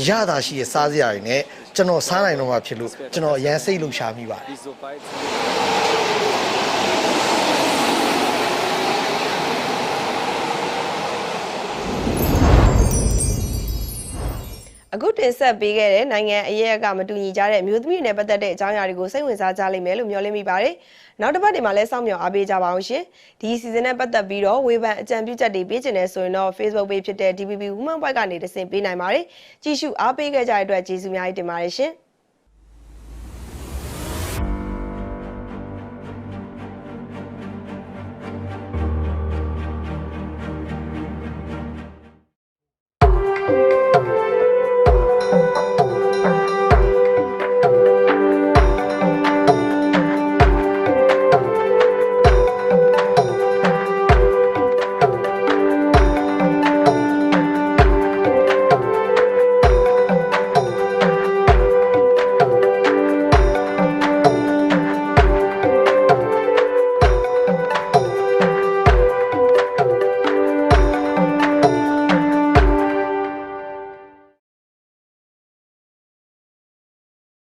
အရသာရှိတဲ့စားစရာတွေနဲ့ကျွန်တော်စားနိုင်တော့မှဖြစ်လို့ကျွန်တော်အရန်စိတ်လှုပ်ရှားမိပါတယ် Die sobald အခုတင်ဆက်ပေးခဲ့တဲ့နိုင်ငံအရက်ကမတူညီကြတဲ့မျိုးသမီးတွေနဲ့ပတ်သက်တဲ့အကြောင်းအရာတွေကိုစိတ်ဝင်စားကြလိမ့်မယ်လို့မျှော်လင့်မိပါတယ်။ နောက်တစ်ပတ်ဒီမှာလည်းစောင့်မျှော်အားပေးကြပါအောင်ရှင်။ဒီ season နဲ့ပတ်သက်ပြီးတော့ဝေဖန်အကြံပြုချက်တွေပေးချင်တယ်ဆိုရင်တော့ Facebook page ဖြစ်တဲ့ DPP Women Point ကနေတဆင့်ပေးနိုင်ပါတယ်။ကြည့်ရှုအားပေးခဲ့ကြတဲ့အတွက်ကျေးဇူးအများကြီးတင်ပါတယ်ရှင်။။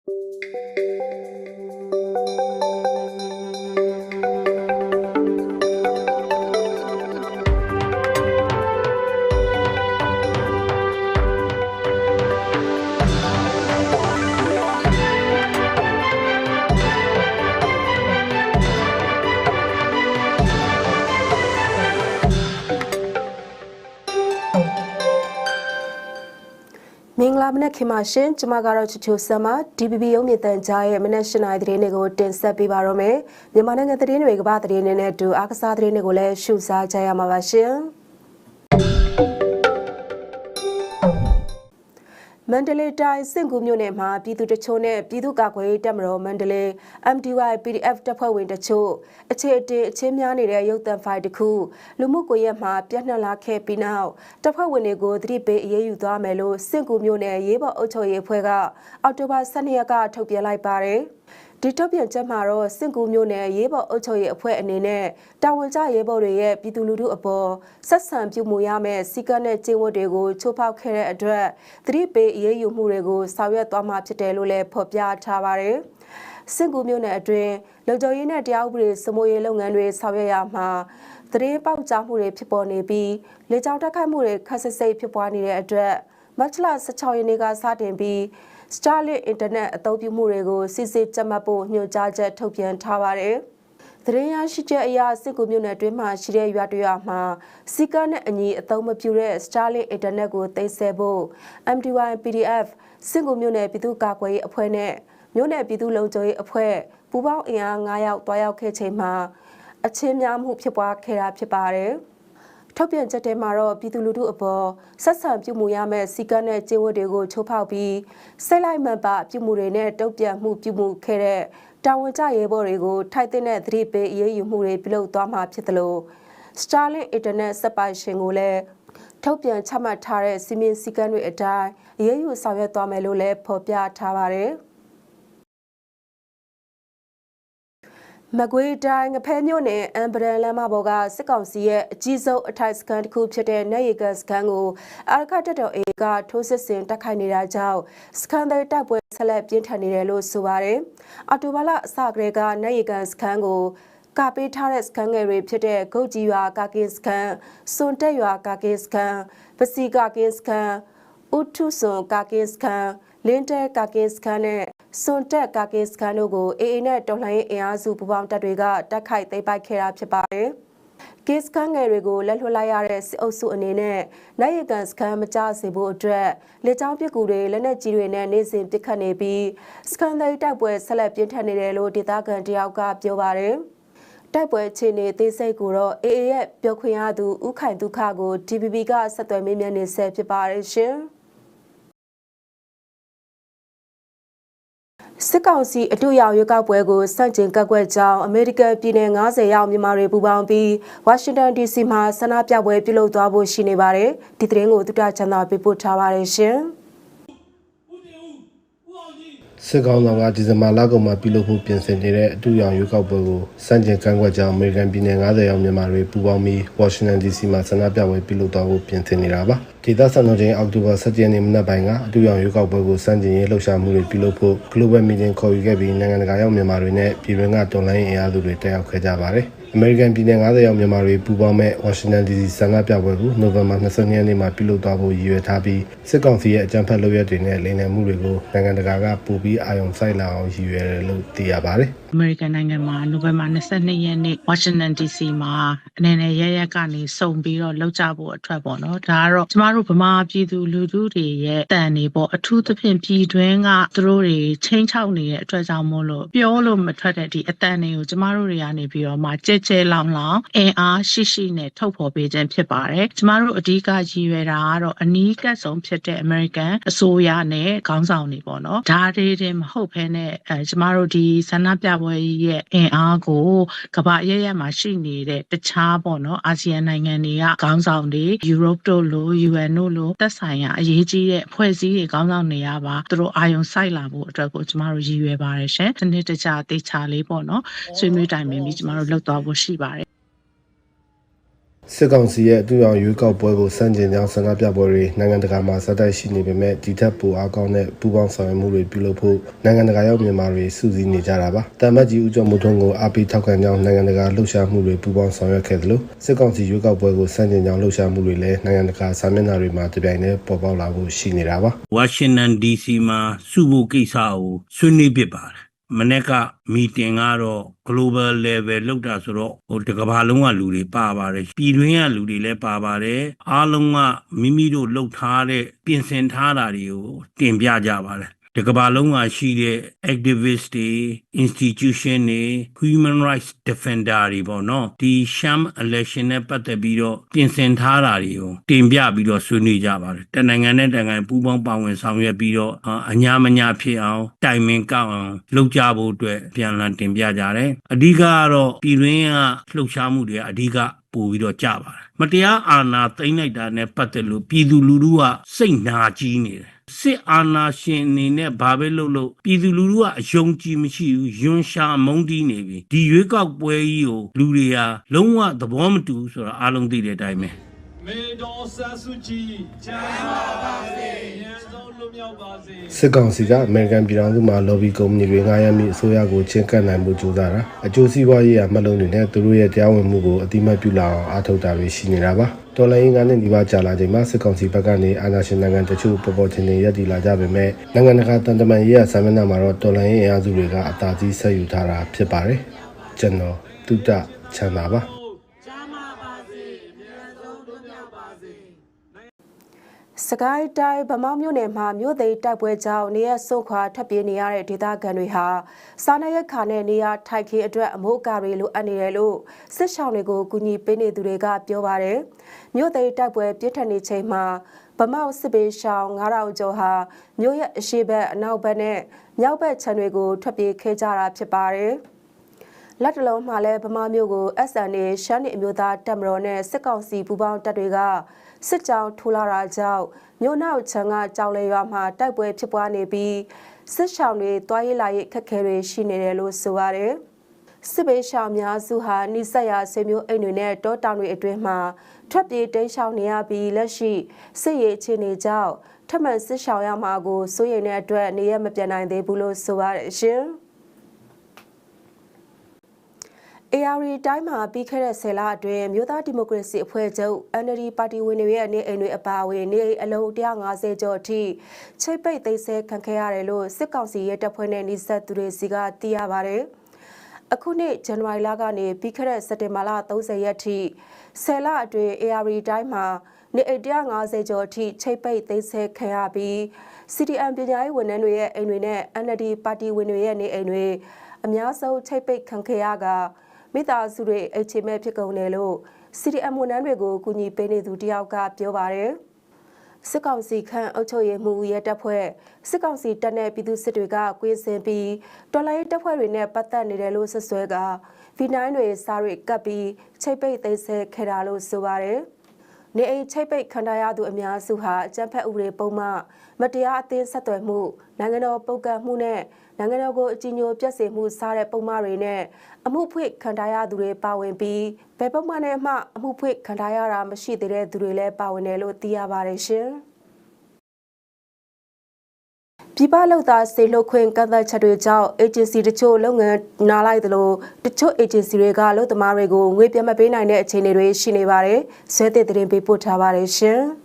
မ မနက်ခင်ပါရှင်ကျမကတော့ချူချူဆမ်မ DPP ရုံးမြင့်တန်ကြားရဲ့မနက်၈နာရီသတင်းတွေကိုတင်ဆက်ပေးပါတော့မယ်မြန်မာနိုင်ငံသတင်းတွေကမ္ဘာသတင်းတွေနဲ့အတူအားကစားသတင်းတွေကိုလည်းရှုစားကြရမှာပါရှင် မန္တလေးတိုင်းစင်ကူမြို့နယ်မှာပြည်သူတချို့နဲ့ပြည်သူ့ကာကွယ်ရေးတပ်မတော်မန္တလေး MDY PDF တပ်ဖွဲ့ဝင်တချို့အခြေအတင်အချင်းများနေတဲ့ရုပ်သံဖိုင်တစ်ခုလူမှုကွန်ရက်မှာပြန့်နှံ့လာခဲ့ပြီးနောက်တပ်ဖွဲ့ဝင်တွေကိုသတိပေးအရေးယူသွားမယ်လို့စင်ကူမြို့နယ်ရေးပေါ်အုပ်ချုပ်ရေးအဖွဲ့ကအောက်တိုဘာ12ရက်ကထုတ်ပြန်လိုက်ပါတယ်။ ဒီထုတ်ပြန်ချက်မှာတော့စင်ကူမျိုးနယ်ရေးပေါ်အုပ်ချုပ်ရေးအဖွဲ့အနေနဲ့တာဝန်ကျရေးပေါ်တွေရဲ့ပြည်သူလူထုအပေါ်ဆက်ဆံပြုမှုရမယ့်စီကံနဲ့ကျင့်ဝတ်တွေကိုချိုးဖောက်ခဲ့တဲ့အတွက်သတိပေးအရေးယူမှုတွေကိုဆောင်ရွက်သွားမှာဖြစ်တယ်လို့လည်းဖော်ပြထားပါတယ်။စင်ကူမျိုးနယ်အတွင်းလုံခြုံရေးနဲ့တရားဥပဒေစမိုးရေးလုပ်ငန်းတွေဆောင်ရွက်ရမှာသတင်းပေါက်ကြားမှုတွေဖြစ်ပေါ်နေပြီးလေကြောင်းတက်ခိုက်မှုတွေခက်ဆစ်စိတ်ဖြစ်ပွားနေတဲ့အတွက်မတ်လ16ရက်နေ့ကစတင်ပြီး Starlink Internet အသုံးပြုမှုတွေကိုစစ်စစ်ကြပ်မတ်ဖို့ညွှန်ကြားချက်ထုတ်ပြန်ထားပါတယ်။သတင်းရရှိချက်အရစစ်ကူမြို့နယ်တွင်းမှာရှိတဲ့ရွာတွေရွာမှာစီကနဲ့အညီအသုံးမပြုတဲ့ Starlink Internet ကိုသိမ်းဆည်းဖို့ MDY PDF စစ်ကူမြို့နယ်ပြည်သူ့ကာကွယ်ရေးအဖွဲ့နဲ့မြို့နယ်ပြည်သူ့လုံခြုံရေးအဖွဲ့ပူးပေါင်းအင်အား9ယောက်တွားရောက်ခဲ့ချိန်မှာအချင်းများမှုဖြစ်ပွားခဲ့တာဖြစ်ပါတယ်။ ထုတ်ပြန်ချက်ထဲမှာတော့ပြည်သူလူထုအပေါ်ဆက်ဆံပြုမှုရမယ့်စီကံနဲ့ကျေဝတ်တွေကိုချိုးဖောက်ပြီးစိတ်လိုက်မှန်ပါပြုမှုတွေနဲ့တုံ့ပြန်မှုပြုမှုခဲ့တဲ့တာဝန်ကျရဲဘော်တွေကိုထိုက်တဲ့သတိပေးအရေးယူမှုတွေပြုလုပ်သွားမှာဖြစ်တယ်လို့ Starlink Internet စက်ပိုင်ရှင်ကိုလည်းထုတ်ပြန်ချမှတ်ထားတဲ့စီမင်းစည်းကမ်းတွေအတိုင်းအရေးယူဆောင်ရွက်သွားမယ်လို့လည်းဖော်ပြထားပါတယ်။ မကွေးတိုင်းငဖဲမြို့နယ်အမ်ဘရန်လမ်းမပေါ်ကစစ်ကောင်စီရဲ့အကြီးဆုံးအထိုက်စကန်တစ်ခုဖြစ်တဲ့နေရီကန်စကန်ကိုအာရခတက်တော်အေကထိုးစစ်ဆင်တက်ခိုက်နေတာကြောင့်စကန်တဲ့တိုက်ပွဲဆက်လက်ပြင်းထန်နေတယ်လို့ဆိုပါတယ်။အော်တိုဘာလအစကတည်းကနေရီကန်စကန်ကိုကပေးထားတဲ့စကန်ငယ်တွေဖြစ်တဲ့ဂုတ်ကြီးရွာကာကင်စကန်စွန်တက်ရွာကာကင်စကန်ပစီကာကင်စကန်ဥထုစွန်ကာကင်စကန်လင်းတဲကာကင်စကန်နဲ့ စွန်တက်ကာကင်စကန်တို့ကိုအေအေနဲ့တော်လှန်ရေးအင်အားစုပူးပေါင်းတပ်တွေကတိုက်ခိုက်သိမ်းပိုက်ခဲ့တာဖြစ်ပါတယ်။ကစ်ကန်ငယ်တွေကိုလက်လွှတ်လိုက်ရတဲ့စစ်အုပ်စုအနေနဲ့နိုင်ရကန်စကန်မကြစေဖို့အတွက်လက်ချောင်းပစ်ကူတွေလက်နက်ကြီးတွေနဲ့နေစဉ်ပစ်ခတ်နေပြီးစကန်သိတိုက်ပွဲဆက်လက်ပြင်းထန်နေတယ်လို့ဒေသခံတယောက်ကပြောပါတယ်။တိုက်ပွဲအခြေအနေသေးစိတ်ကိုတော့ AA ရဲ့ပြောခွင့်ရသူဥခိုင်ဒုက္ခကို DPP ကဆက်သွယ်မေးမြန်းနေဆက်ဖြစ်ပါတယ်ရှင်။ စစ်ကောင်စီအတူရောက်ရွေးကောက်ပွဲကိုစန့်ကျင်ကန့်ကွက်ကြောင်းအမေရိကန်ပြည်နယ်90ရောက်မြန်မာတွေပူးပေါင်းပြီးဝါရှင်တန် DC မှာဆန္ဒပြပွဲပြုလုပ်သွားဖို့ရှိနေပါတယ်။ဒီသတင်းကိုသုတချန်သာပေးပို့ထားပါတယ်ရှင်။ စစ်ကောင်ဆောင်ကဒီဇင်ဘာလကုန်မှာပြုလုပ်ဖို့ပြင်ဆင်နေတဲ့အတူရောင်ရွေးကောက်ပွဲကိုစန့်ကျင်ကန့်ကွက်ကြောင်းအမေရိကန်ပြည်နယ်90ရောက်မြန်မာတွေပူးပေါင်းပြီးဝါရှင်တန် DC မှာဆန္ဒပြပွဲပြုလုပ်သွားဖို့ပြင်ဆင်နေတာပါဒေသစံတော်ချိန်အောက်တိုဘာ17ရက်နေ့မနက်ပိုင်းကအတူရောင်ရွေးကောက်ပွဲကိုစန့်ကျင်ရေးလှုပ်ရှားမှုတွေပြုလုပ်ဖို့ Global Meeting ခေါ်ယူခဲ့ပြီးနိုင်ငံတကာရောက်မြန်မာတွေနဲ့ပြည်တွင်းကတော်လိုင်းအင်အားစုတွေတက်ရောက်ခဲ့ကြပါတယ်အမေရိကန်ပြည်နယ်90ရောက်မြန်မာတွေပူးပေါင်းမဲ့ဝါရှင်တန် DC ဆန္ဒပြပွဲကိုနိုဝင်ဘာ22ရက်နေ့မှာပြုလုပ်သွားဖို့ရည်ရွယ်ထားပြီးစစ်ကောင်စီရဲ့အကြမ်းဖက်လုပ်ရက်တွေနဲ့လိမ်လည်မှုတွေကိုနိုင်ငံတကာကပူပြီးအာရုံစိုက်လာအောင်ရည်ရွယ်တယ်လို့သိရပါတယ်။ အမေရိကန်နိုင်ငံမှာနိုဝင်ဘာ22ရက်နေ့ဝါရှင်တန် DC မှာအနေနဲ့ရရက်ကနေစုံပြီးတော့လောက်ကြဖို့အထွက်ပေါ့နော်ဒါကတော့ကျမတို့ဗမာပြည်သူလူထုတွေရဲ့တန်နေပေါ့အထူးသဖြင့်ပြည်တွင်းကသူတို့တွေချင်းချောက်နေတဲ့အတွက်ကြောင့်မို့လို့ပြောလို့မထွက်တဲ့ဒီအတန်တွေကိုကျမတို့တွေကနေပြီးတော့မှကြဲကြဲလောင်လောင်အင်အားရှိရှိနဲ့ထုတ်ဖော်ပေးခြင်းဖြစ်ပါတယ်ကျမတို့အဓိကရည်ရွယ်တာကတော့အနီးကပ်ဆုံးဖြစ်တဲ့အမေရိကန်အစိုးရနဲ့ခေါင်းဆောင်တွေပေါ့နော်ဒါတွေတင်မဟုတ်ဘဲနဲ့အဲကျမတို့ဒီဆန္ဒပြပွဲရဲ့အင်အားကိုကမ္ဘာရရမှာရှိနေတဲ့တခြားပေါ့နော်အာဆီယံနိုင်ငံတွေကခေါင်းဆောင်တွေယူရိုပတို့လို UN တို့လိုသက်ဆိုင်ရာအရေးကြီးတဲ့အဖွဲ့အစည်းတွေခေါင်းဆောင်တွေကပါသူတို့အာယုံစိုက်လာဖို့အတွက်ကိုကျမတို့ရည်ရွယ်ပါတယ်ရှင်။ဒီနေ့တခြားတေချာလေးပေါ့နော်ဆွေးနွေးတိုင်ပင်ပြီးကျမတို့လှုပ်သွားဖို့ရှိပါတယ် စစ်ကောင်စီရဲ့အတူအောင်ရွေးကောက်ပွဲကိုစန့်ကျင်ကြောင်းဆန္ဒပြပွဲတွေနိုင်ငံတကာမှာစတိုက်ရှိနေပေမဲ့ဒီထက်ပိုအားကောင်းတဲ့ပူးပေါင်းဆောင်ရွက်မှုတွေပြုလုပ်ဖို့နိုင်ငံတကာရောက်မြန်မာတွေစုစည်းနေကြတာပါ။တမတ်ကြီးဦးကျော်မိုးထွန်းကိုအားပေးထောက်ခံကြောင်းနိုင်ငံတကာလှုပ်ရှားမှုတွေပူးပေါင်းဆောင်ရွက်ခဲ့သလိုစစ်ကောင်စီရွေးကောက်ပွဲကိုစန့်ကျင်ကြောင်းလှုပ်ရှားမှုတွေလည်းနိုင်ငံတကာစာမျက်နှာတွေမှာတပြိုင်တည်းပေါ်ပေါက်လာဖို့ရှိနေတာပါ။ဝါရှင်တန် DC မှာစုဖို့ကိစ္စကိုဆွေးနွေးဖြစ်ပါတယ် မနေ့ကမီတင်ကတော့ global level လောက်တာဆိုတော့ဟိုတစ်ကမ္ဘာလုံးကလူတွေပါပါတယ်ပြည်တွင်းကလူတွေလည်းပါပါတယ်အားလုံးကမိမိတို့လှုပ်ထားတဲ့ပြင်ဆင်ထားတာတွေကိုတင်ပြကြပါတယ် ဒီကမ္ဘာလုံးကရှိတဲ့ activist တွေ institution တွေ human rights defender တွေပေါ့နော်ဒီ sham election နဲ့ပတ်သက်ပြီးတော့ပြင်ဆင်ထားတာတွေကိုတင်ပြပြီးတော့ဆွေးနွေးကြပါတယ်တနိုင်ငံနဲ့တနိုင်ငံပူးပေါင်းပါဝင်ဆောင်ရွက်ပြီးတော့အာအညာမညာဖြစ်အောင်တိုင်ပင်ကောက်အောင်လုပ်ကြဖို့အတွက်ပြန်လည်တင်ပြကြတယ်အဓိကကတော့ပြည်တွင်းကလှုပ်ရှားမှုတွေကအဓိကပို့ပြီးတော့ကြပါတယ်မတရားအာဏာသိမ်းလိုက်တာနဲ့ပတ်သက်လို့ပြည်သူလူထုကစိတ်နာကြီးနေတယ် စစ်အာဏာရှင်အနေနဲ့ဘာပဲလုပ်လို့ပြည်သူလူထုကအယုံကြည်မရှိဘူးယွန်းရှာမုန်းတီးနေပြီဒီရွေးကောက်ပွဲကြီးကိုလူတွေဟာလုံးဝသဘောမတူဘူးဆိုတာအားလုံးသိတဲ့အတိုင်းပဲမေတော်ဆဆူကြည်ချမ်းသာပါစေရန်ဆုံးလွတ်မြောက်ပါစေစစ်ကောင်စီကအမေရိကန်ပြည်ထောင်စုမှာ lobby ကုမ္ပဏီတွေငှားရမ်းပြီးအစိုးရကိုချင်းကပ်နိုင်မှုကြိုးစားတာအကျိုးစီးပွားရေးအမှတ်လုံးတွေနဲ့သူတို့ရဲ့တရားဝင်မှုကိုအတိမတ်ပြုလာအောင်အားထုတ်တာတွေရှိနေတာပါ တော်လိုင်းငါးနှစ်ဒီပါကြာလာချိန်မှာစစ်ကောင်စီဘက်ကနေအာဏာရှင်နိုင်ငံတချို့ပေါ်ပေါ်ထင်ထင်ရပ်တည်လာကြပေမဲ့နိုင်ငံတကာတန်တမန်ရေးရဆာမနာမှာတော့တော်လိုင်းရေးအင်အားစုတွေကအသာစီးဆက်ယူထားတာဖြစ်ပါတယ်ကျွန်တော်တုဒ္ဒချမ်းသာပါ စကိုင်းတိုင်းဗမောက်မြို့နယ်မှာမြို့သိမ်းတိုက်ပွဲကြောင့်နေရဆုတ်ခွာထွက်ပြေးနေရတဲ့ဒေသခံတွေဟာစားနပ်ရိက္ခာနဲ့နေရထိုက်ခင်းအတွက်အမိုးအကာတွေလိုအပ်နေတယ်လို့စစ်ဆောင်တွေကိုကူညီပေးနေသူတွေကပြောပါတယ်။မြို့သိမ်းတိုက်ပွဲပြစ်ထန်နေချိန်မှာဗမောက်စစ်ပေးရှောင်း9000ကျော်ဟာမြို့ရဲ့အရှိဘက်အနောက်ဘက်နဲ့မြောက်ဘက်ခြမ်းတွေကိုထွက်ပြေးခဲ့ကြတာဖြစ်ပါတယ်။လက်တလုံးမှာလည်းဗမာမျိုးကို SNA ရှမ်းနေအမျိုးသားတပ်မတော်နဲ့စစ်ကောင်စီပူးပေါင်းတပ်တွေက စစ်ကြောင်းထိုးလာတာကြောင့်မြို့နောက်ချမ်းကကြောင်လေရွာမှာတိုက်ပွဲဖြစ်ပွားနေပြီးစစ်ရှောင်းတွေတွားရေးလာရေးခက်ခဲတွေရှိနေတယ်လို့ဆိုရတယ်။စစ်ဘေးရှောင်များစုဟာနှိစက်ရဆွေမျိုးအိမ်တွေနဲ့တောတောင်တွေအတွင်းမှာထွက်ပြေးတိမ်းရှောင်နေရပြီးလက်ရှိစစ်ရေးအခြေအနေကြောင့်ထပ်မံစစ်ရှောင်ရမှာကိုစိုးရိမ်တဲ့အတွက်နေရမပြန်နိုင်သေးဘူးလို့ဆိုရတယ်ရှင်။ AR တိုင်းမှာပြီးခဲ့တဲ့ဆယ်လအတွင်းမြို့သားဒီမိုကရေစီအဖွဲ့ချုပ် NLD ပါတီဝင်တွေရဲ့နေအိမ်တွေအပါအဝင်နေအိမ်အလုံး150ကျော်အထိချိတ်ပိတ်သိမ်းဆဲခံခဲ့ရတယ်လို့စစ်ကောင်စီရဲ့တပ်ဖွဲ့နဲ့နှိစက်သူတွေစီကသိရပါတယ်။အခုနှစ်ဇန်နဝါရီလကနေပြီးခဲ့တဲ့စက်တင်ဘာလ30ရက်ထိဆယ်လအတွင်း AR တိုင်းမှာနေအိမ်150ကျော်အထိချိတ်ပိတ်သိမ်းဆဲခံရပြီး CDM ပညာရေးဝန်ထမ်းတွေရဲ့အိမ်တွေနဲ့ NLD ပါတီဝင်တွေရဲ့နေအိမ်တွေအများဆုံးချိတ်ပိတ်ခံခဲ့ရက မိသားစုတွေအိတ်ချေမဲ့ဖြစ်ကုန်တယ်လို့ CDM ဝန်ထမ်းတွေကိုကူညီပေးနေသူတယောက်ကပြောပါတယ်။စစ်ကောင်စီခန့်အုပ်ချုပ်ရေးမှူးရဲတပ်ဖွဲ့စစ်ကောင်စီတပ်နဲ့ပြည်သူစစ်တွေကကွင်းစင်ပြီးတော်လိုင်းတပ်ဖွဲ့တွေနဲ့ပတ်သက်နေတယ်လို့ဆွဆွဲက V9 တွေစားတွေကပ်ပြီးချိတ်ပိတ်သိမ်းဆဲခဲ့တာလို့ဆိုပါတယ်။နေအိမ်ချိတ်ပိတ်ခံထားရသူအများစုဟာအကြမ်းဖက်ဥပဒေပုံမှမတရားအသင်းဆက်သွယ်မှုနိုင်ငံတော်ပုတ်ကတ်မှုနဲ့ နိုင်ငံတော်ကိုအကြီးအကျယ်ပြည့်စုံမှုစားတဲ့ပုံမှန်တွေနဲ့အမှုဖွင့်ခံထားရသူတွေပါဝင်ပြီးဘယ်ပုံမှန်နဲ့မှအမှုဖွင့်ခံထားရတာမရှိသေးတဲ့သူတွေလည်းပါဝင်တယ်လို့သိရပါတယ်ရှင်။ပြည်ပလောက်သားစေလုတ်ခွင့်ကန့်သတ်ချက်တွေကြောင့် agency တချို့လုပ်ငန်းနားလိုက်သလိုတချို့ agency တွေကလုပ်သမားတွေကိုငွေပြတ်မပေးနိုင်တဲ့အခြေအနေတွေရှိနေပါတယ်။ဇွဲတဲ့သတင်းပေးပို့ထားပါတယ်ရှင်။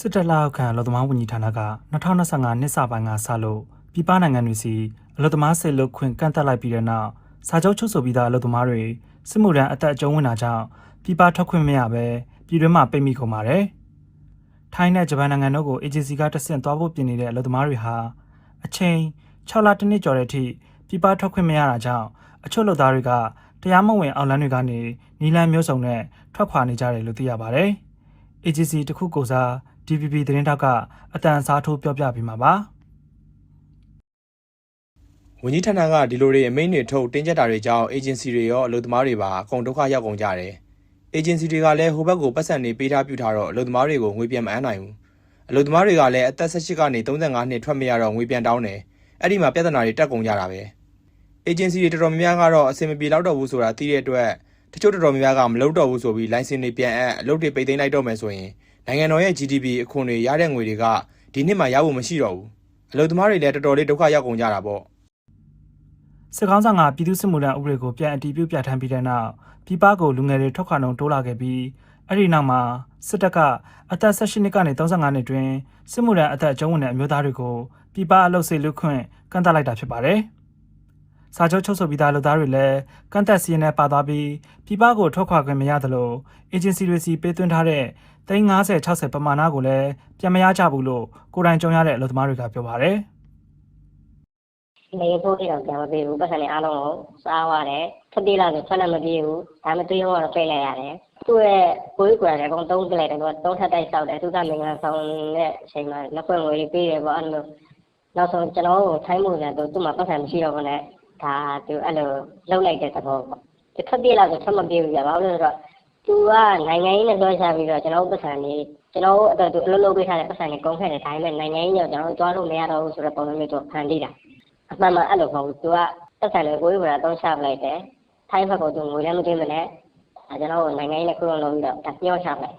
စစ်တပ်လက်အောက်ခံအလုပ်သမားဝန်ကြီးဌာနက2025နှစ်စပိုင်းကစလို့ပြည်ပနိုင်ငံတွေစီအလုပ်သမားဆေလွတ်ခွင့်ကန့်သတ်လိုက်ပြီးတဲ့နောက်စာချုပ်ချုပ်ဆိုပြီးသားအလုပ်သမားတွေစစ်မှုထမ်းအသက်အကျုံးဝင်တာကြောင့်ပြည်ပထွက်ခွင့်မရဘဲပြည်တွင်းမှာပိတ်မိကုန်ပါတယ်။ထိုင်းနဲ့ဂျပန်နိုင်ငံတို့ကို agency ကတဆင့်သွားဖို့ပြင်နေတဲ့အလုပ်သမားတွေဟာအချိန်6လတစ်နှစ်ကျော်တဲ့အထိပြည်ပထွက်ခွင့်မရတာကြောင့်အချို့လုပ်သားတွေကတရားမဝင်အောင်လန်းတွေကနေနီလန်းမျိုးစုံနဲ့ထွက်ခွာနေကြတယ်လို့သိရပါတယ်။ agency တစ်ခုကိုစား DPP သတင်းတောက်ကအတန်စားထိုးပြောပြပေးမှာပါဝန်ကြီးဌာနကဒီလိုတွေအမိန့်တွေထုတ်တင်းကျပ်တာတွေကြောင့် agency တွေရောအလုပ်သမားတွေပါအကုန်ဒုက္ခရောက်ကုန်ကြတယ်။ agency တွေကလည်းဟိုဘက်ကိုပတ်စံနေပေးထားပြထားတော့အလုပ်သမားတွေကိုငွေပြန်မအမ်းနိုင်ဘူး။အလုပ်သမားတွေကလည်းအသက်18ကနေ35နှစ်ထွက်မရတော့ငွေပြန်တောင်းတယ်။အဲ့ဒီမှာပြဿနာတွေတက်ကုန်ကြတာပဲ။ agency တွေတော်တော်များများကတော့အဆင်မပြေတော့တော့ဘူးဆိုတာသိတဲ့အတွက်တချို့တော်တော်များများကမလုပ်တော့ဘူးဆိုပြီး license တွေပြန်အပ်အလုပ်တွေပိတ်သိမ်းလိုက်တော့မယ်ဆိုရင် နိုင်ငံတော်ရဲ့ GDP အခွန်တွေရတဲ့ငွေတွေကဒီနှစ်မှာရဖို့မရှိတော့ဘူး။အလုပ်သမားတွေလည်းတော်တော်လေးဒုက္ခရောက်ကုန်ကြတာပေါ့။စစ်ကောင်းဆောင်ကပြည်သူ့စစ်မှုထမ်းဥပဒေကိုပြန်အတည်ပြုပြဋ္ဌာန်းပြီးတဲ့နောက်ပြည်ပကိုလူငယ်တွေထွက်ခွာနှုန်းတိုးလာခဲ့ပြီးအဲ့ဒီနောက်မှာစစ်တပ်ကအသက်18နှစ်ကနေ35နှစ်တွင်စစ်မှုထမ်းအသက်အကျုံးဝင်တဲ့အမျိုးသားတွေကိုပြည်ပအလုပ်စေလွတ်ခွင့်ကန့်သတ်လိုက်တာဖြစ်ပါတယ်။ စာချုပ်ချုပ်ဆိုပြီးသားလုပ်သားတွေလည်းကန့်သက်စီရင်နဲ့ပါသွားပြီးပြည်ပကိုထွက်ခွာခွင့်မရသလို agency တွေစီပေးသွင်းထားတဲ့350 60ပမာဏကိုလည်းပြန်မရကြဘူးလို့ကိုယ်တိုင်ကြုံရတဲ့အလုပ်သမားတွေကပြောပါတယ်။နေဖို့တိတော့ပြန်မပြေဘူးပတ်စံတွေအားလုံးကိုစားသွားတယ်ထွက်ပြေးလာဆိုထွက်လည်းမပြေဘူးဒါမှမတွေ့တော့ပိတ်လိုက်ရတယ်သူ့ရဲ့ကိုယ်ကွယ်တယ်အကုန်သုံးပြလိုက်တယ်သူကသုံးထပ်တိုက်ဆောက်တယ်သူကမင်္ဂလာဆောင်တဲ့အချိန်မှာလက်ဖွင့်ငွေလေးပေးတယ်ပေါ့အဲ့လိုနောက်ဆုံးကျွန်တော်တို့ထိုင်းမှုပြန်သူသူ့မှာပတ်စံမရှိတော့ဘူးနဲ့ ဒါသူအဲ့လိုလှုပ်လိုက်တဲ့သဘောပေါ့သူထွက်ပြေးလာဆိုထွက်မပြေဘူးပြဘာလို့လဲဆိုတော့သူကနိုင်ငံရေးနဲ့ပြောချပြီးတော့ကျွန်တော်တို့ပတ်စံလေးကျွန်တော်တို့အတွက်သူအလုပ်လုပ်ပေးထားတဲ့ပတ်စံလေးကုန်ခဲ့တယ်ဒါပေမဲ့နိုင်ငံရေးကြောင့်ကျွန်တော်တို့သွားလို့မရတော့ဘူးဆိုတဲ့ပုံစံမျိုးသူဖန်တီးတာအမှန်မှန်အဲ့လိုမဟုတ်ဘူးသူကပတ်စံလေးကိုယ်ကတောင်းချပလိုက်တယ်ထိုင်းဘက်ကသူငွေလည်းမသွင်းမနဲ့အဲကျွန်တော်တို့နိုင်ငံရေးနဲ့ခုလုံးလုံးပြီးတော့ညှော့ချပလိုက်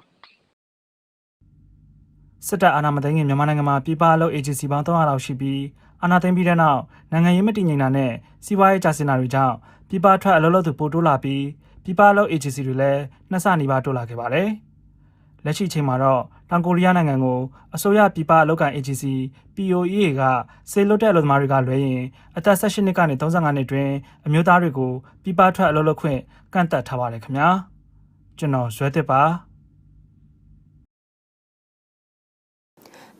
စစ်တပ်အာဏာမသိမ်းခင်မြန်မာနိုင်ငံမှာပြည်ပအလုပ် agency ပေါင်း300လောက်ရှိပြီး အာဏာသိမ်းပြီးတဲ့နောက်နိုင်ငံရေးမတည်ငြိမ်တာနဲ့စီးပွားရေးကျဆင်းတာတွေကြောင့်ပြည်ပထွက်အလုပ်လုပ်သူပိုတိုးလာပြီးပြည်ပအလုပ် agency တွေလည်းနှစ်ဆနီးပါးတိုးလာခဲ့ပါတယ်။လက်ရှိအချိန်မှာတော့တောင်ကိုရီးယားနိုင်ငံကိုအစိုးရပြည်ပအလုပ်ကန် agency POEA ကစေလွတ်တဲ့အလုပ်သမားတွေကလွှဲရင်အသက်18နှစ်ကနေ35နှစ်တွင်အမျိုးသားတွေကိုပြည်ပထွက်အလုပ်လုပ်ခွင့်ကန့်သတ်ထားပါတယ်ခင်ဗျာ။ကျွန်တော်ဇွဲတစ်ပါ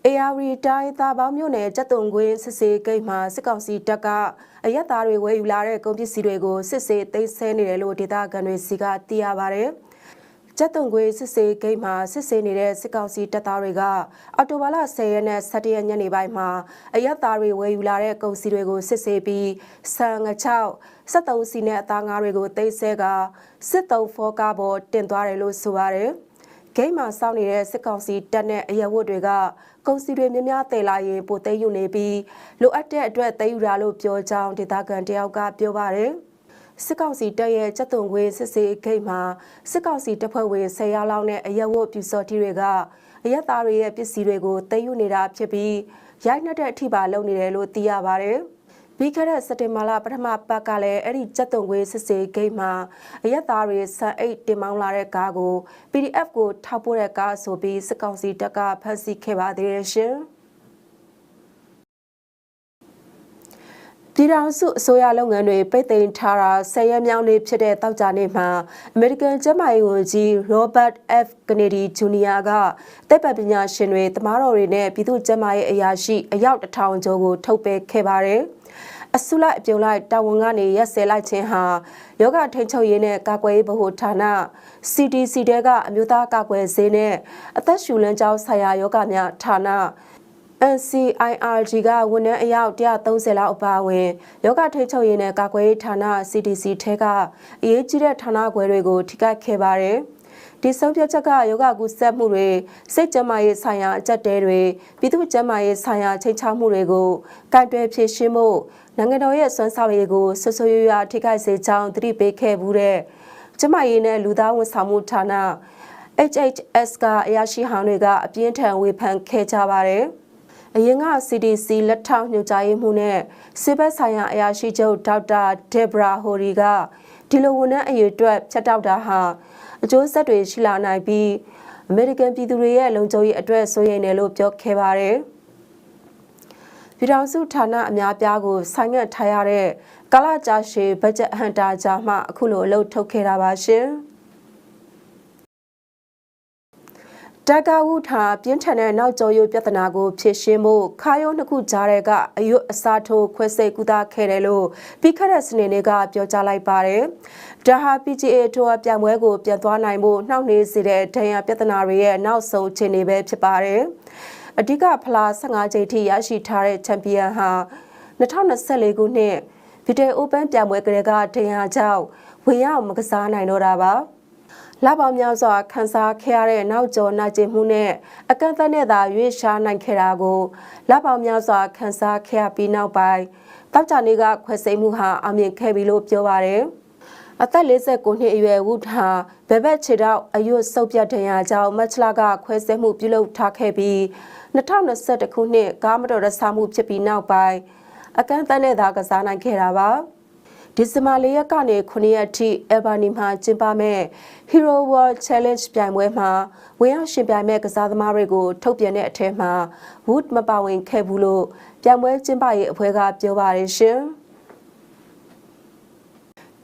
AR တိုင်းသားပေါင်းမြို့နယ်ကြက်တုံကွင်းစစ်စေးဂိတ်မှာစစ်ကောင်စီတပ်ကအရက်သားတွေဝယ်ယူလာတဲ့ကုန်ပစ္စည်းတွေကိုစစ်စေးသိမ်းဆဲနေတယ်လို့ဒေသခံတွေစီကသိရပါဗျ။ကျက်တုံကွေးစစ်စေးဂိတ်မှာစစ်ဆေးနေတဲ့စစ်ကောင်စီတပ်သားတွေကအော်တိုဘာလ10ရက်နဲ့17ရက်ညနေပိုင်းမှာအရက်သားတွေဝယ်ယူလာတဲ့ကုန်စည်တွေကိုစစ်ဆေးပြီးဆန်ငချောက်73စီနဲ့အသားငါးတွေကိုတိတ်ဆဲကစစ်တုံဖောကားပေါ်တင်သွားတယ်လို့ဆိုပါတယ်။ဂိမ်းမှာစောင့်နေတဲ့စစ်ကောင်စီတပ်နဲ့အရက်ဝတ်တွေက ကုန်စီတွေများများတည်လာရင်ပိုသိမ်းယူနေပြီးလိုအပ်တဲ့အတွက်သိမ်းယူတာလို့ပြောကြောင်းဒေသခံတယောက်ကပြောပါတယ်။စစ်ကောင်စီတပ်ရဲ့ကြက်သွန်ခွေးစစ်စေးဂိတ်မှာစစ်ကောင်စီတပ်ဖွဲ့ဝင်10ရောက်လောက်နဲ့အရက်ဝတ်ပြူစော်တီတွေကအရက်သားတွေရဲ့ပစ္စည်းတွေကိုသိမ်းယူနေတာဖြစ်ပြီးရိုက်နှက်တဲ့အထိပါလုပ်နေတယ်လို့သိရပါတယ်။ ပြီးခဲ့တဲ့စက်တင်ဘာလပထမပတ်ကလည်းအဲ့ဒီကြက်တုံခွေးစစ်စေးဂိတ်မှာအရက်သားတွေဆန်အိတ်တင်မောင်းလာတဲ့ကားကို PDF ကိုထောက်ပို့တဲ့ကားဆိုပြီးစစ်ကောင်စီတပ်ကဖမ်းဆီးခဲ့ပါသေးတယ်ရှင်။ပြည်ထောင်စုအစိုးရလုပ်ငန်းတွေပိတ်သိမ်းထားတာဆယ်ရက်မြောက်နေ့ဖြစ်တဲ့တောက်ကြနေ့မှာအမေရိကန်ကျန်းမာရေးဝန်ကြီး Robert F. Kennedy Jr. ကတပ်ပပညာရှင်တွေတမားတော်တွေနဲ့ပြည်သူ့ကျန်းမာရေးအရာရှိအယောက်တစ်ထောင်ကျော်ကိုထုတ်ပယ်ခဲ့ပါတယ်။ အစုလိုက်အပြုံလိုက်တာဝန်ကနေရက်စဲလိုက်ခြင်းဟာယောဂထိန်ချုပ်ရေးနဲ့ကာကွယ်ရေးဗဟိုဌာန CDC တဲကအမျိုးသားကာကွယ်ဆေးနဲ့အသက်ရှူလမ်းကြောင်းဆိုင်ရာယောဂများဌာန NCIRG ကဝန်ထမ်းအယောက်130လောက်အပါအဝင်ယောဂထိတ်ချုပ်ရေးနဲ့ကာကွယ်ရေးဌာန CDC ထဲကအရေးကြီးတဲ့ဌာနခွဲတွေကိုထိခိုက်ခဲ့ပါတယ်။ဒီဆုံးဖြတ်ချက်ကယောဂကူးစက်မှုတွေစိတ်ကျန်းမာရေးဆိုင်ရာအကြက်တဲတွေပြည်သူ့ကျန်းမာရေးဆိုင်ရာချိန်ချမှုတွေကိုကန့်တွယ်ဖြေရှင်းမှု နိုင်ငံတော်ရဲ့စွမ်းဆောင်ရည်ကိုဆွဆွရွရွထိခိုက်စေကြောင်းသတိပေးခဲ့မှုတဲ့ကျန်းမာရေးနဲ့လူသားဝန်ဆောင်မှုဌာန HHS ကအရာရှိဟောင်းတွေကအပြင်းထန်ဝေဖန်ခဲ့ကြပါတယ်။အရင်က CDC လက်ထောက်ညွှန်ကြားရေးမှူးနဲ့စစ်ဘက်ဆိုင်ရာအရာရှိချုပ်ဒေါက်တာဒေဘရာဟိုရီကဒီလိုဝန်ထမ်းအရေးအတွက်ဖြတ်တောက်တာဟာအကျိုးဆက်တွေရှိလာနိုင်ပြီးအမေရိကန်ပြည်သူတွေရဲ့လုံခြုံရေးအတွက်စိုးရိမ်တယ်လို့ပြောခဲ့ပါတယ်။ ပြည်ထောင်စုဌာနအများပြားကိုဆိုင်ငတ်ထားရတဲ့ကာလကြာရှည်ဘတ်ဂျက်ဟန်တာကြားမှအခုလိုအလုပ်ထုတ်ခဲ့တာပါရှင်။တက္ကဝုထာပြင်းထန်တဲ့နောက်ကျော်ရုပ်ပြဿနာကိုဖြေရှင်းဖို့ခါယုံနှစ်ခုကြားတဲ့ကအယွတ်အစားထိုးခွဲစိတ်ကူတာခဲ့တယ်လို့ပြီးခက်တဲ့စနေနေ့ကပြောကြားလိုက်ပါတယ်။ဒါဟာ PGA ထိုးပြိုင်ပွဲကိုပြန်သွားနိုင်ဖို့နှောင့်နှေးစေတဲ့ဒဏ်ရာပြဿနာတွေရဲ့နောက်ဆုံးအခြေအနေပဲဖြစ်ပါတယ်။ အဓိကဖလား15ချိန်ထိရရှိထားတဲ့ချန်ပီယံဟာ2024ခုနှစ်ဗီဒီယိုအိုပန်ပြိုင်ပွဲကလေးကဒဏ်ရာကြောင့်ဝင်ရောက်မကစားနိုင်တော့တာပါ။လပေါင်းများစွာခန်းစားခဲ့ရတဲ့နောက်ကျော်နာကျင်မှုနဲ့အကန့်အသတ်နဲ့သာရွေးရှားနိုင်ခဲ့တာကိုလပေါင်းများစွာခန်းစားခဲ့ရပြီးနောက်ပိုင်းတောက်ကြနေကခွဲစိတ်မှုဟာအမြင့်ခဲ့ပြီလို့ပြောပါရယ်အသက်49နှစ်အရွယ်ဝုထာဘယ်ဘက်ခြေထောက်အယွတ်ဆုပ်ပြတ်ဒဏ်ရာကြောင့်မတ်ချလာကခွဲစိတ်မှုပြုလုပ်ထားခဲ့ပြီး 2021ခုနှစ်ကားမတော်ရဆမှုဖြစ်ပြီးနောက်ပိုင်းအကန့်အသတ်နဲ့သာကစားနိုင်ခဲ့တာပါ။ဒီဇင်ဘာ၄ရက်ကနေ9ရက်ထိအယ်ဘာနီမှာကျင်းပမဲ့ Hero World Challenge ပြိုင်ပွဲမှာဝင်ရောက်ရှင်ပြိုင်မဲ့ကစားသမားတွေကိုထုတ်ပြန်တဲ့အထက်မှာ Wood မပါဝင်ခဲ့ဘူးလို့ပြိုင်ပွဲကျင်းပရေးအဖွဲ့ကပြောပါတယ်ရှင်။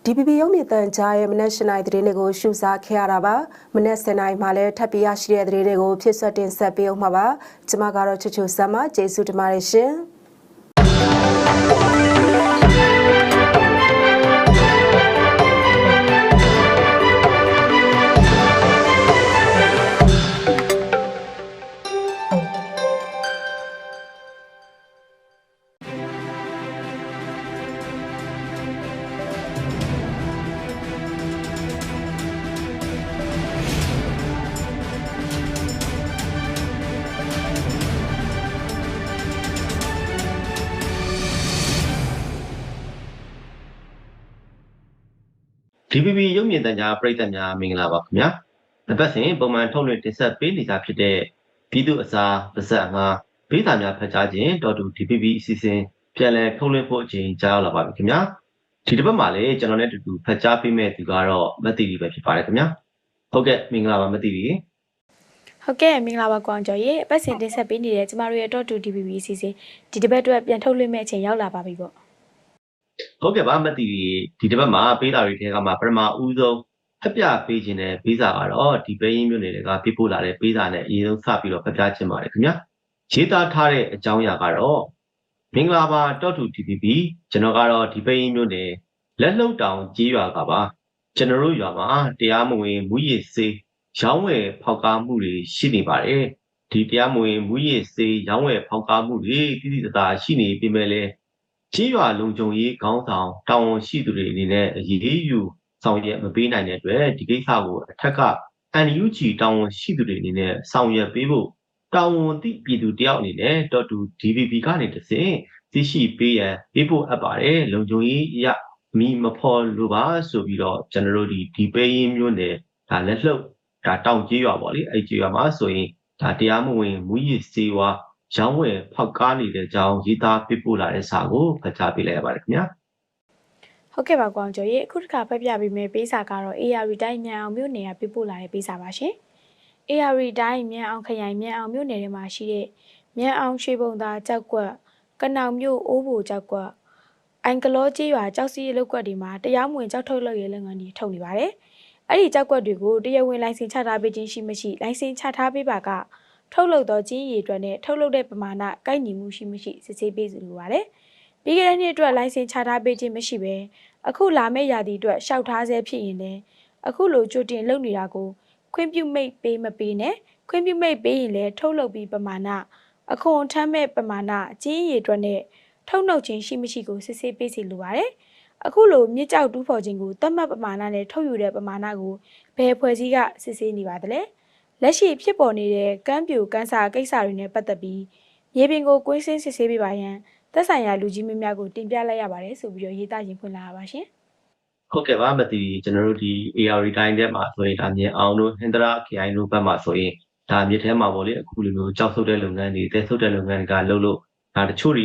DPP ရုံးမြင့်တန်ကြားရဲ့မနက်၈နာရီသတင်းတွေကိုရှုစားခဲ့ရတာပါမနက်7နာရီမှလည်းထပ်ပြရရှိတဲ့သတင်းတွေကိုဖြစ်ဆွတ်တင်ဆက်ပေးအောင်ပါပါကျွန်မကတော့ချွချွဆမ်းမကျေးဇူးတင်ပါတယ်ရှင်။ DPP ရုပ်မြင်သံကြားပရိသတ်များမင်္ဂလာပါခင်ဗျာ။တစ်ပတ်စဉ်ပုံမှန်ထုတ်လွှင့်တင်ဆက်ပေးနေကြဖြစ်တဲ့ပြည်သူအစာပါဇက်အငါဘေးသားများဖတ်ကြားခြင်းတော်တူ DPP အစီအစဉ်ပြန်လည်ထုတ်လွှင့်ဖို့အချိန်ကြာရောက်လာပါပြီခင်ဗျာ။ဒီတစ်ပတ်မှာလည်းကျွန်တော်နဲ့အတူတူဖတ်ကြားပေးမဲ့သူကတော့မတ်တီလီပဲဖြစ်ပါတယ်ခင်ဗျာ။ဟုတ်ကဲ့မင်္ဂလာပါမတ်တီလီ။ဟုတ်ကဲ့မင်္ဂလာပါကွန်ကျော်ရေအပတ်စဉ်တင်ဆက်ပေးနေတဲ့ကျမတို့ရဲ့ .2 DPP အစီအစဉ်ဒီတစ်ပတ်အတွက်ပြန်ထုတ်လွှင့်မဲ့အချိန်ရောက်လာပါပြီပေါ့ ဟုတ်ကဲ့ပါမသိပြီဒီတစ်ပတ်မှာပေးတာတွေထဲကမှပထမဦးဆုံးဖက်ပြပေးခြင်းတဲ့ပေးစာကတော့ဒီပဲရင်းမျိုးတွေကပြပို့လာတဲ့ပေးစာနဲ့အရင်ဆုံးစပြီးတော့ဖက်ပြခြင်းပါတယ်ခင်ဗျာရေးသားထားတဲ့အကြောင်းအရာကတော့မင်္ဂလာပါတော့တူ TPP ကျွန်တော်ကတော့ဒီပဲရင်းမျိုးတွေလက်လှုပ်တောင်ကြီးရွာကပါကျွန်တော်တို့ရွာမှာတရားမဝင်မူရည်စေးရောင်းဝယ်ဖောက်ကားမှုတွေရှိနေပါတယ်ဒီတရားမဝင်မူရည်စေးရောင်းဝယ်ဖောက်ကားမှုတွေတိတိတသာရှိနေပြီမဲ့လဲ ကြီးရွာလုံခြုံရေးခေါင်းဆောင်တာဝန်ရှိသူတွေအနေနဲ့အရေးယူဆောင်ရွက်မပေးနိုင်တဲ့အတွက်ဒီကိစ္စကိုအထက်က NUG တာဝန်ရှိသူတွေအနေနဲ့ဆောင်ရွက်ပေးဖို့တာဝန်သိပြည်သူတယောက်အနေနဲ့ .DVB ကနေတဆင့်သိရှိပေးရန်ပေးဖို့အပ်ပါတယ်လုံခြုံရေးအရမိမဖော်လိုပါဆိုပြီးတော့ကျွန်တော်တို့ဒီဒီပေးရင်းမျိုးနဲ့ဒါလက်လှုပ်ဒါတောင်ကြီးရွာပေါ့လေအဲ့ကြီးရွာမှာဆိုရင်ဒါတရားမဝင်မူရည်စေဝါ ရောင်းဝယ်ဖောက်ကားနေတဲ့အကြောင်းရေးသားပြပို့လာတဲ့စာကိုဖတ်ကြားပေးလိုက်ရပါတယ်ခင်ဗျာဟုတ်ကဲ့ပါကွန်ကျော်ရေအခုတစ်ခါဖက်ပြပေးမယ့်ပေးစာကတော့ AR တိုင်းမြန်အောင်မြို့နယ်ကပြပို့လာတဲ့ပေးစာပါရှင် AR တိုင်းမြန်အောင်ခရိုင်မြန်အောင်မြို့နယ်ထဲမှာရှိတဲ့မြန်အောင်ရွှေပုံသာကြောက်ကွက်ကနောင်မြို့အိုးဘိုကြောက်ကွက်အင်ကလောကြီးရွာကြောက်စီလောက်ကွက်တွေမှာတရားမဝင်ကြောက်ထုတ်လုပ်ရေးလုပ်ငန်းတွေထုတ်နေပါတယ်အဲ့ဒီကြောက်ကွက်တွေကိုတရားဝင်လိုင်စင်ချထားပေးခြင်းရှိမရှိလိုင်စင်ချထားပေးပါက ထုတ်လုပ်သောချင်းရည်အတွက်နဲ့ထုတ်လုပ်တဲ့ပမာဏကိုက်ညီမှုရှိမရှိစစ်ဆေးပေးစီလိုပါတယ်။ပြီးခဲ့တဲ့နှစ်အတွက်လိုင်စင်ချထားပေးခြင်းမရှိဘဲအခုလာမယ့်ရာသီအတွက်ရှောက်ထားဆဲဖြစ်ရင်လည်းအခုလိုကြိုတင်လုပ်နေတာကိုခွင့်ပြုမိတ်ပေးမပေးနဲ့ခွင့်ပြုမိတ်ပေးရင်လည်းထုတ်လုပ်ပြီးပမာဏအခွန်ထမ်းမဲ့ပမာဏအကျဉ်းရည်အတွက်နဲ့ထုတ်နှုတ်ခြင်းရှိမရှိကိုစစ်ဆေးပေးစီလိုပါတယ်။အခုလိုမြစ်ကြောက်တူးဖော်ခြင်းကိုသတ်မှတ်ပမာဏနဲ့ထုတ်ယူတဲ့ပမာဏကိုဘယ်ဖွဲ့စည်းကစစ်ဆေးနေပါသလဲ။ လက်ရှိဖြစ်ပေါ်နေတဲ့ကမ်းပြိုကန်းစာကိစ္စတွေနဲ့ပတ်သက်ပြီးမြေပြင်ကိုကွင်းစင်းစစ်ဆေးပေးပါရန်သက်ဆိုင်ရာလူကြီးမင်းများကိုတင်ပြလိုက်ရပါတယ်ဆိုပြီးတော့ရေးသားရင်ဖွင့်လာတာပါရှင်။ဟုတ်ကဲ့ပါမသိဘူးကျွန်တော်တို့ဒီ AR တိုင်းထဲမှာဆိုရင်ဒါမြင်အောင်တို့ဟင်္ဒရာခရိုင်တို့ဘက်မှာဆိုရင်ဒါမြစ်ထဲမှာပေါ့လေအခုလိုမျိုးကြောက်ဆုပ်တဲ့လုပ်ငန်းတွေတဲဆုပ်တဲ့လုပ်ငန်းတွေကလုပ်လို့ဒါတချို့တွေ